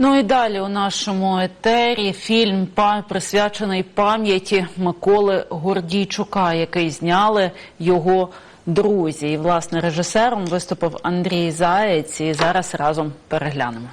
Ну і далі у нашому етері фільм присвячений пам'яті Миколи Гордійчука, який зняли його друзі. І власне режисером виступив Андрій Заєць. І зараз разом переглянемо.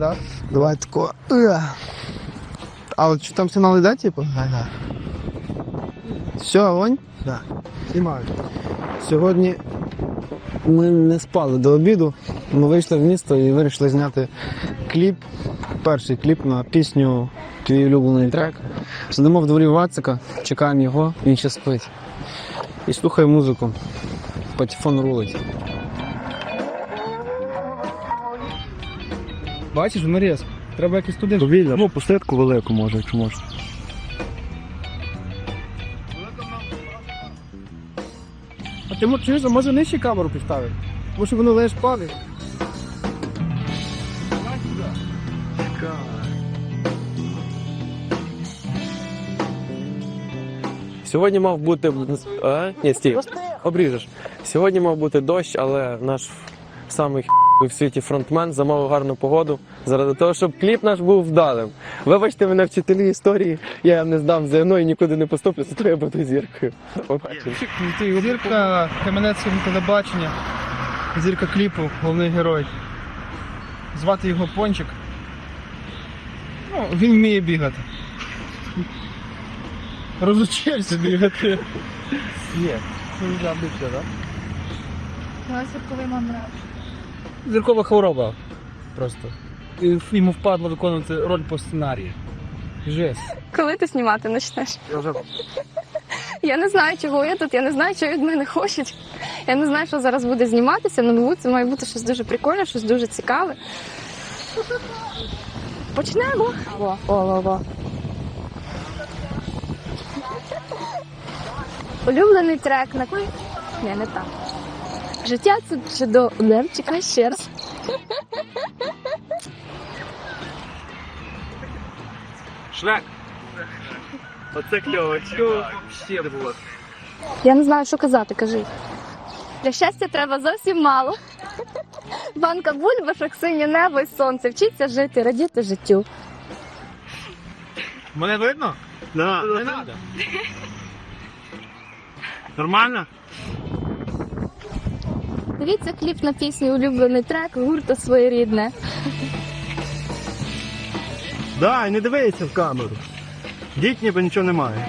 Так? Давай тако. Е. А от що там сигнал іде, типу? Да, да. Все, огонь? Да. Знімаю. Сьогодні ми не спали до обіду. Ми вийшли в місто і вирішили зняти кліп. Перший кліп на пісню Твій улюблений трек. Сидимо в дворі Вацика, чекаємо його, він ще спить. І слухаємо музику. Патефон рулить. Бачиш, наріз. Треба якось туди. Повільно, ну посидку велику може, якщо можна. А ти чуєш, а може нижче камеру поставити? Тому що воно лише падає. Сьогодні мав бути. А? Ні, стій, обріжеш. Сьогодні мав бути дощ, але наш самий в світі фронтмен замовив гарну погоду заради того, щоб кліп наш був вдалим. Вибачте мене, вчителі історії, я не здам ЗНО і нікуди не поступлю, зато я буду зіркою. Побачимо. Зірка Кам'янецького телебачення, зірка кліпу, головний герой. Звати його Пончик. Ну, він вміє бігати. Розучився бігати. Є. Це вже більше, так? Насипковий мандраж. Зіркова хвороба. Просто. І Йому впадло виконувати роль по сценарію. Жесть. Коли ти знімати почнеш? Я не знаю, чого я тут, я не знаю, чого від мене хочуть. Я не знаю, що зараз буде зніматися, але мабуть, це має бути щось дуже прикольне, щось дуже цікаве. Почнемо. Во, во, во. Улюблений трек на? Ні, не так. Життя це чудово. Не, чекай ще раз. Шрек! Оце кльово, ще було. Я не знаю, що казати, кажи. Для щастя треба зовсім мало. Банка бульбашок, синє небо і сонце. Вчіться жити, радіти життю. Мене видно? Да. Не треба. Нормально? Дивіться кліп на пісню, улюблений трек, гурта своєрідне. Да, не дивися в камеру. Діть ніби нічого немає.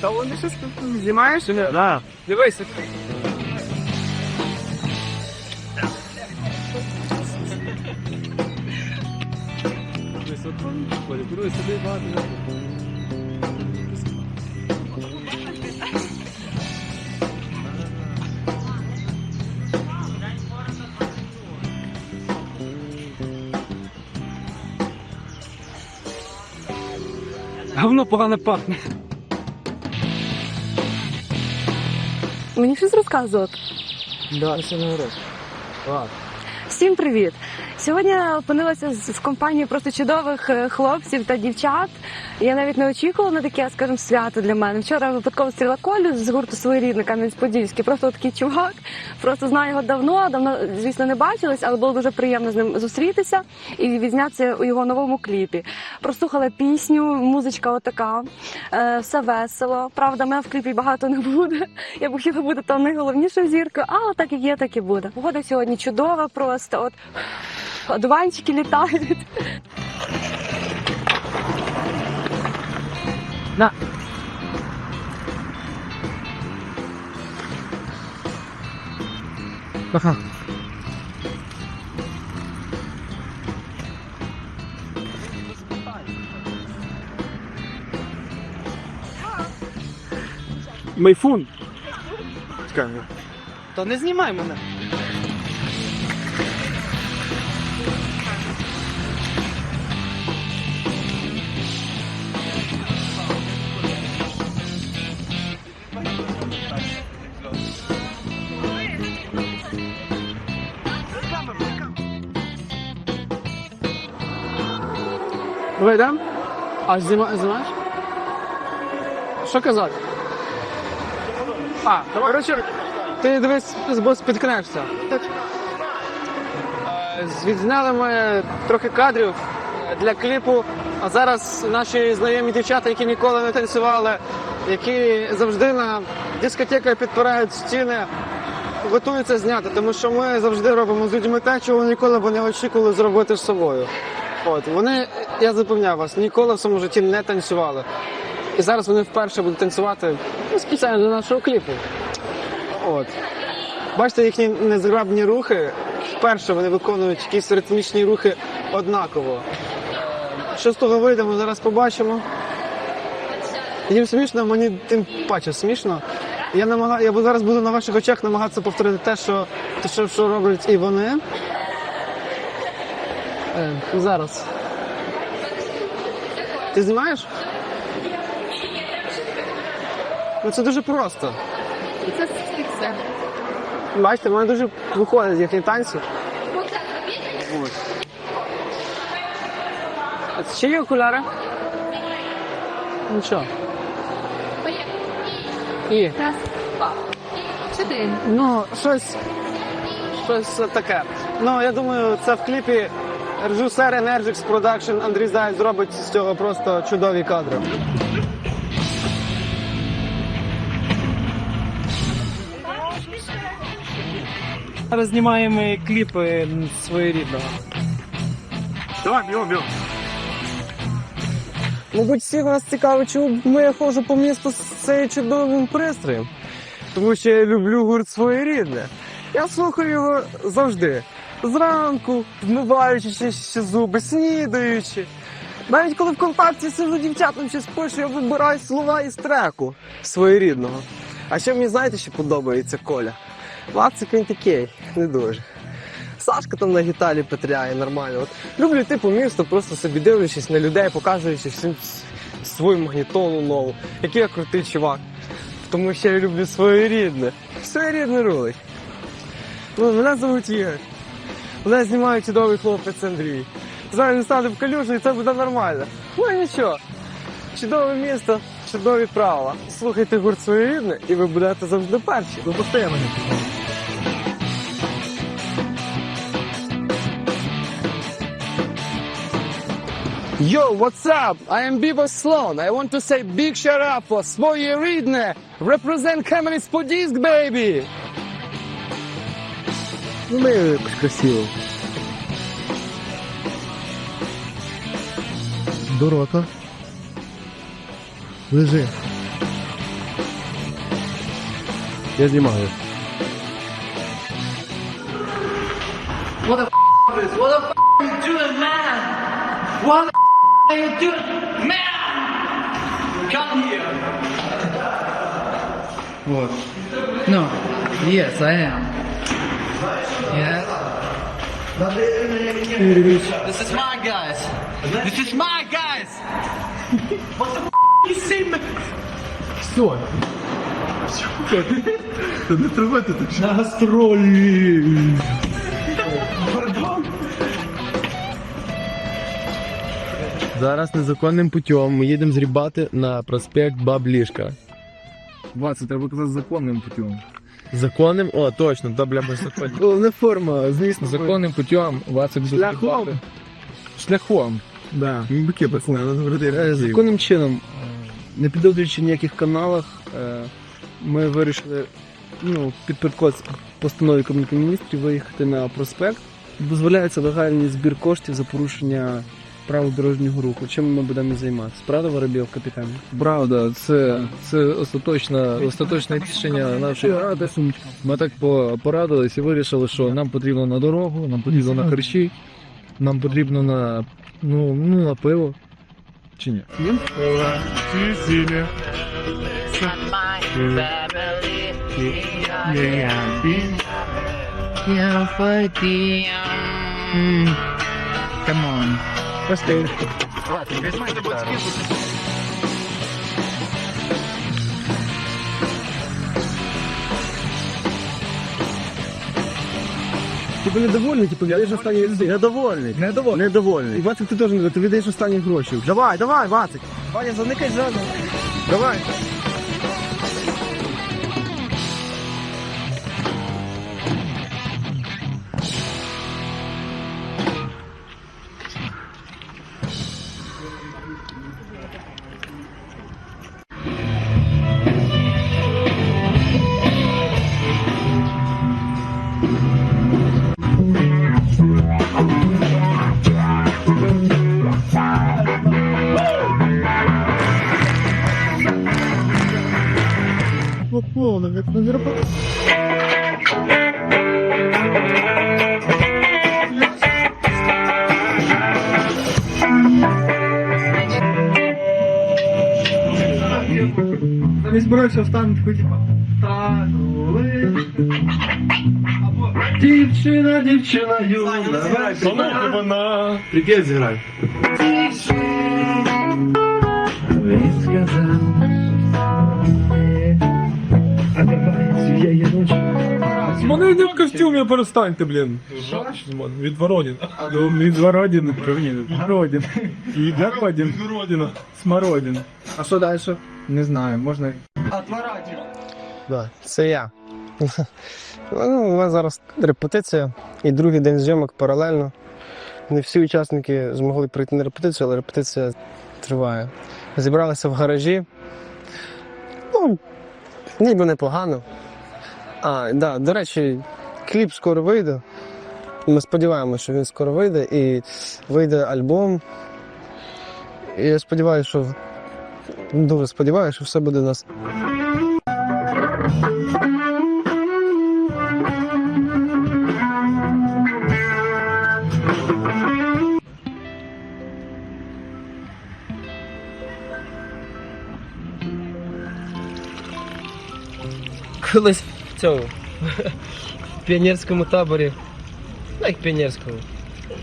Та вони щось тут знімаєш? Да. Дивися. Висоту, полікуруй сюди багато. Говно погано пахне. Мені щось розказувати. Да, все не говориш. Всім привіт! Сьогодні опинилася з- в компанії просто чудових е, хлопців та дівчат. Я навіть не очікувала на таке, скажімо, свято для мене. Вчора випадково стріла Колю з гурту «Своєрідний» Кам'янець-Подільський. Просто такий чувак. Просто знаю його давно. Давно, звісно, не бачились, але було дуже приємно з ним зустрітися і відзнятися у його новому кліпі. Прослухала пісню, музичка отака, е, все весело. Правда, мене в кліпі багато не буде. Я б хотіла бути там найголовнішою зіркою, але так як є, так і буде. Погода сьогодні чудова, просто от одуванчики літають. На. Ага. Майфун. То не знімай мене. Ви йдемо? А зима, знімаєш? Що казати? А, коротше, ти дивись, спіткнешся. Е, Відзняли ми трохи кадрів для кліпу. А зараз наші знайомі дівчата, які ніколи не танцювали, які завжди на дискотеках підпирають стіни, готуються зняти, тому що ми завжди робимо з людьми те, чого ніколи б не очікували зробити з собою. От вони, я запевняю вас, ніколи в своєму житті не танцювали. І зараз вони вперше будуть танцювати ну, спеціально для нашого кліпу. От. Бачите їхні незграбні рухи. Вперше вони виконують якісь ритмічні рухи однаково. Що з того вийде, ми зараз побачимо. Їм смішно, мені тим паче смішно. Я намагаю, я зараз буду на ваших очах намагатися повторити те, що, те, що, що роблять і вони. Е, зараз. Ти знімаєш? Ну це дуже просто. Це все. Бачите, в мене дуже виходить їхні танці. Ось. А це Ще є окуляри? Нічого. І. Раз, два, чотири. Ну, щось. Щось таке. Ну, я думаю, це в кліпі режисер Energix Production Андрій Заєць зробить з цього просто чудові кадри. Зараз знімаємо кліпи своєрідного. Давай, бігом, бігом. Мабуть, всіх вас цікаво, чому я ходжу по місту з цим чудовим пристроєм. Тому що я люблю гурт своєрідне. Я слухаю його завжди. Зранку, вмиваючи ще, зуби, снідаючи. Навіть коли в контакті сижу дівчатам щось пишу, я вибираю слова із треку своєрідного. А ще мені знаєте, що подобається Коля? Вацик він такий, не дуже. Сашка там на гітарі петряє нормально. От люблю йти по місту, просто собі дивлячись на людей, показуючи всім свою магнітолу нову, який я крутий чувак. Тому що я люблю своєрідне. Своєрідне рулить. Ну, мене звуть Ігор. Мене знімає чудовий хлопець Андрій. Зараз він стане в калюжу і це буде нормально. Ну нічого. Чудове місто, чудові правила. Слухайте гурт своєрідне і ви будете завжди перші. Випусти мене. Yo, what's up? I am Bibo Sloan. I want to say big shout out for Svoje Ridne. Represent Кам'янець-Подільськ, baby! Ну, ми якось красиво. Дорота. Лежи. Я знімаю. What the f is? What the f you doing, man? What the f are you doing, man? Come here. What? No. Yes, I am. This is my guys. This is my guys. what the f you say, man? Все. Не тривайте так. На гастролі. Зараз незаконним путем ми їдемо з Рібати на проспект Баблішка. Ва, це треба казати законним путем. Законним? О, точно, да, бля, без. Головне форма, звісно. Законним путем, буде Шляхом. Шляхом. Да. Бики, пацани, надо вроде реалізив. Законним чином, не підозрюючи ніяких каналах, е, ми вирішили ну, підпорядкуватися постанові Кабінету міністрів виїхати на проспект. Дозволяється легальний збір коштів за порушення правил дорожнього руху. Чим ми будемо займатися? Правда, Воробєв, капітан? Правда, це, це остаточне, остаточне рішення нашої ради. Ми так по- порадились і вирішили, що нам потрібно на дорогу, нам потрібно на харчі, нам потрібно на, ну, ну, на пиво. Чи ні? Come on. Типу недовольний, типу, віддаєш останні гроші. Недовольний. Недовольний. Недовольний. І Вацик, ти теж не ти віддаєш останні гроші. Давай, давай, Вацик. Ваня, заникай ззаду. Давай. Замість збирався встануть таку, типа. Дівчина, дівчина, юна. Давай, вона. Прикид зіграй. Мене йде в костюмі, перестаньте, блін. Від Воронін. Від Вородіни. Городін. І Городін. Смородін. А що далі? Не знаю, можна Да, це я. Ну, у нас зараз репетиція і другий день зйомок паралельно. Не всі учасники змогли прийти на репетицію, але репетиція триває. Зібралися в гаражі. Ну, ніби непогано. А, да, до речі, кліп скоро вийде. Ми сподіваємося, що він скоро вийде і вийде альбом. І я сподіваюся, що дуже сподіваюся, що все буде у нас Колись в в піонерському таборі, ну як піонерському,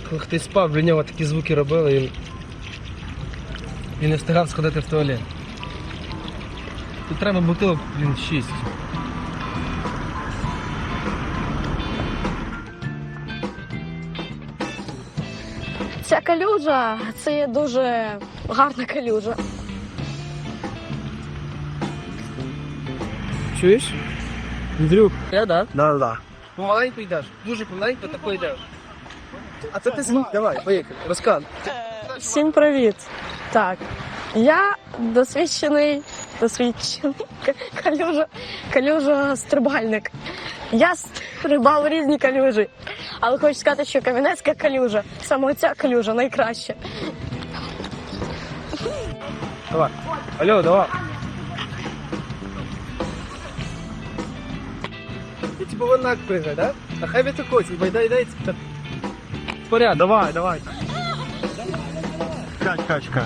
коли хтось спав, для нього такі звуки робили, він, він не встигав сходити в туалет. Тут треба бутилок, він шість. Ця калюжа це є дуже гарна калюжа. Чуєш? Андрюк, я да? Да, да. Помаленьку йдеш, дуже помаленьку тако йдеш. А це ти свій, давай, поїхали, розказуй. Всім привіт. Так, я досвідчений, досвідчений калюжа, калюжа стрибальник. Я стрибав різні калюжі, але хочу сказати, що кам'янецька калюжа, саме ця калюжа найкраща. Давай. Алло, давай. Типу вон так пригай, да? А хай ви тако, типу, дай, дай, типу, Поряд, давай, давай. Чекай, чекай, чекай.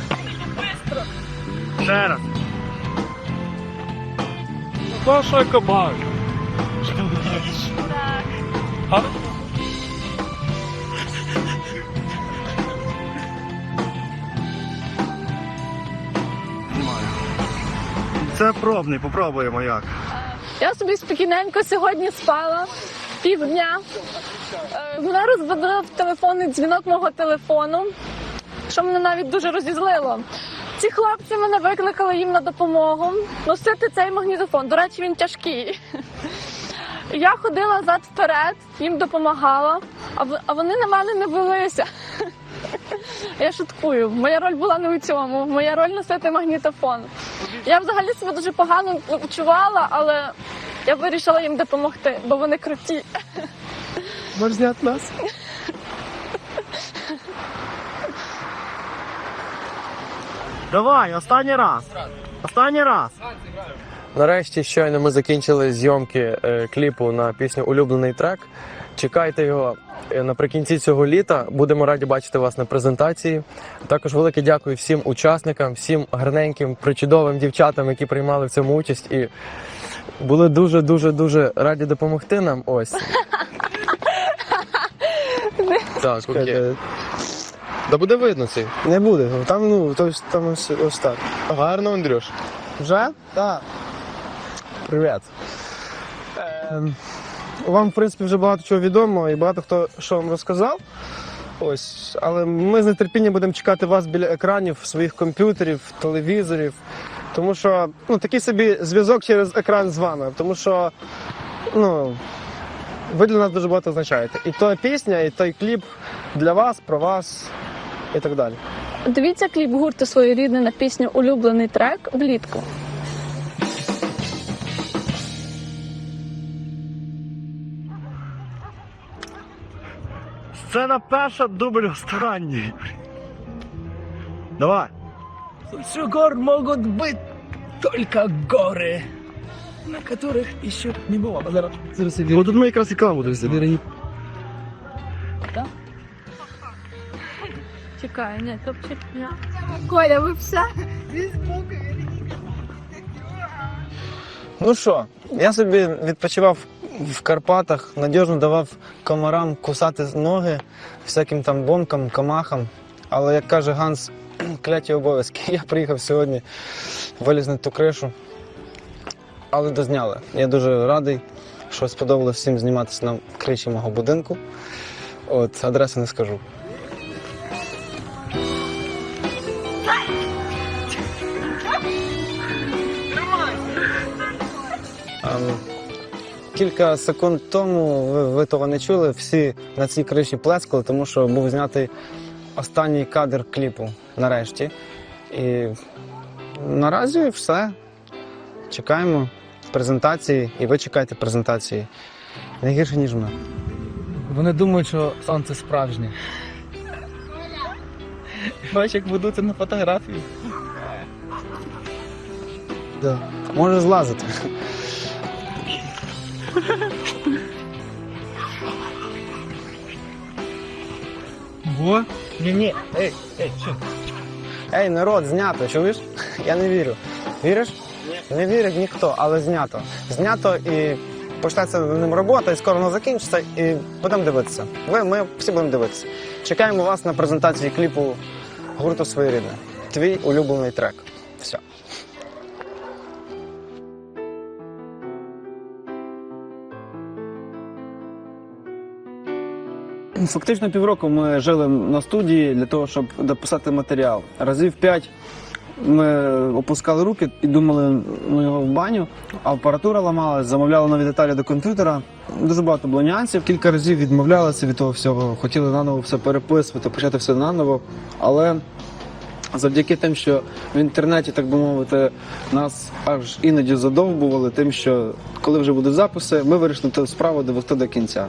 Ще раз. Паша кабак. Це пробний, попробуємо як. Я собі спокійненько сьогодні спала півдня. Мене розбудив телефонний дзвінок мого телефону, що мене навіть дуже розізлило. Ці хлопці мене викликали їм на допомогу носити цей магнітофон. До речі, він тяжкий. Я ходила зад вперед, їм допомагала, а вони на мене не велися. Я шуткую. Моя роль була не у цьому. Моя роль носити магнітофон. Я взагалі себе дуже погано почувала, але я вирішила їм допомогти, бо вони круті. Можеш зняти нас? Давай, останній раз. Останній раз. Нарешті щойно ми закінчили зйомки е, кліпу на пісню Улюблений трек. Чекайте його е, наприкінці цього літа. Будемо раді бачити вас на презентації. Також велике дякую всім учасникам, всім гарненьким, причудовим дівчатам, які приймали в цьому участь і були дуже, дуже, дуже раді допомогти нам. Ось. Так, окей. Да буде видно це. Не буде. Там, ну, то там ось, ось так. Гарно, Андрюш. Вже? Так. Привіт. Ем, вам, в принципі, вже багато чого відомо і багато хто що вам розказав. Ось, але ми з нетерпінням будемо чекати вас біля екранів, своїх комп'ютерів, телевізорів. Тому що ну, такий собі зв'язок через екран з вами. Тому що ну, ви для нас дуже багато означаєте. І та пісня, і той кліп для вас, про вас і так далі. Дивіться кліп гурту своєї рідне на пісню Улюблений трек влітку. Сцена перша, дубль останній. Давай. Лучше гор могут быть только горы, на которых еще не бывало. Зараз, зараз я Бо тут ми якраз і камеру будемо знімати. вірю. Чекай, ні, топчик. Коля, ви все? Ну що, я собі відпочивав в Карпатах, надіжно давав комарам кусати ноги, всяким там бомкам, камахам. Але як каже Ганс, кляті обов'язки. Я приїхав сьогодні, виліз на ту кришу, але дозняли. Я дуже радий, що сподобалося всім зніматися на криші мого будинку. От, адреси не скажу. Кілька секунд тому ви, ви того не чули. Всі на цій криші плескали, тому що був знятий останній кадр кліпу нарешті. І наразі все. Чекаємо презентації, і ви чекаєте презентації. Не гірше, ніж ми. Вони думають, що сонце справжнє. Бачиш, як ведуться на фотографії. Да. Може злазити. Во? Ні-ні, ей, ей, що? Ей, народ, знято, чуєш? Я не вірю. Віриш? Не вірить ніхто, але знято. Знято і почнеться над ним робота, і скоро воно закінчиться, і будемо дивитися. Ви, ми всі будемо дивитися. Чекаємо вас на презентації кліпу гурту «Своєрідне». Твій улюблений трек. Все. Фактично півроку ми жили на студії для того, щоб дописати матеріал. Разів п'ять ми опускали руки і думали ну, його в баню. Апаратура ламалась, замовляли нові деталі до комп'ютера. Дуже багато було нюансів. Кілька разів відмовлялися від того всього, хотіли наново все переписувати, почати все наново. Але завдяки тим, що в інтернеті, так би мовити, нас аж іноді задовбували тим, що коли вже будуть записи, ми вирішили ту справу довести до кінця.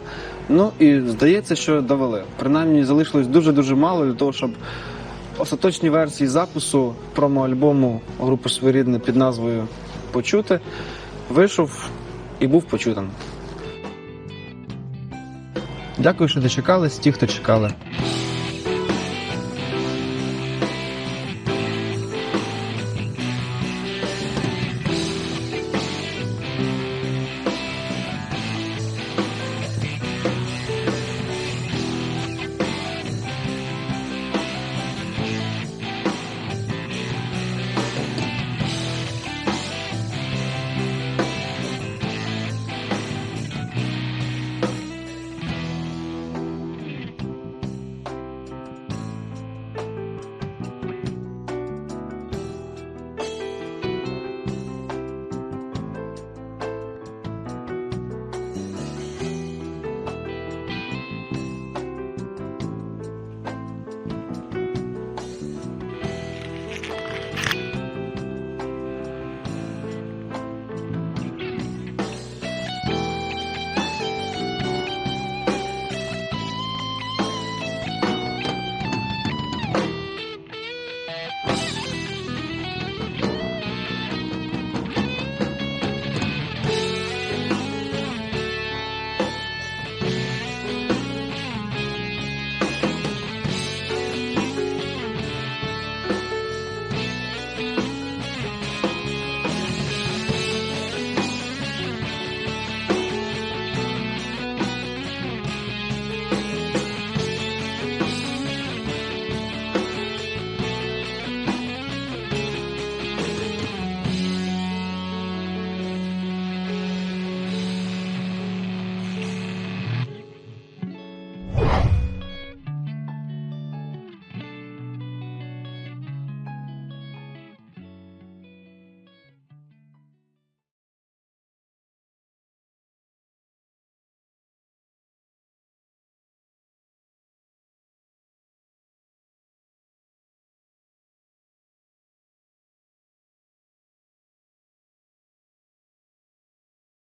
Ну і здається, що довели. Принаймні залишилось дуже-дуже мало для того, щоб остаточні версії запису промо-альбому групи «Своєрідне» під назвою Почути вийшов і був почутим. Дякую, що дочекались, ті, хто чекали.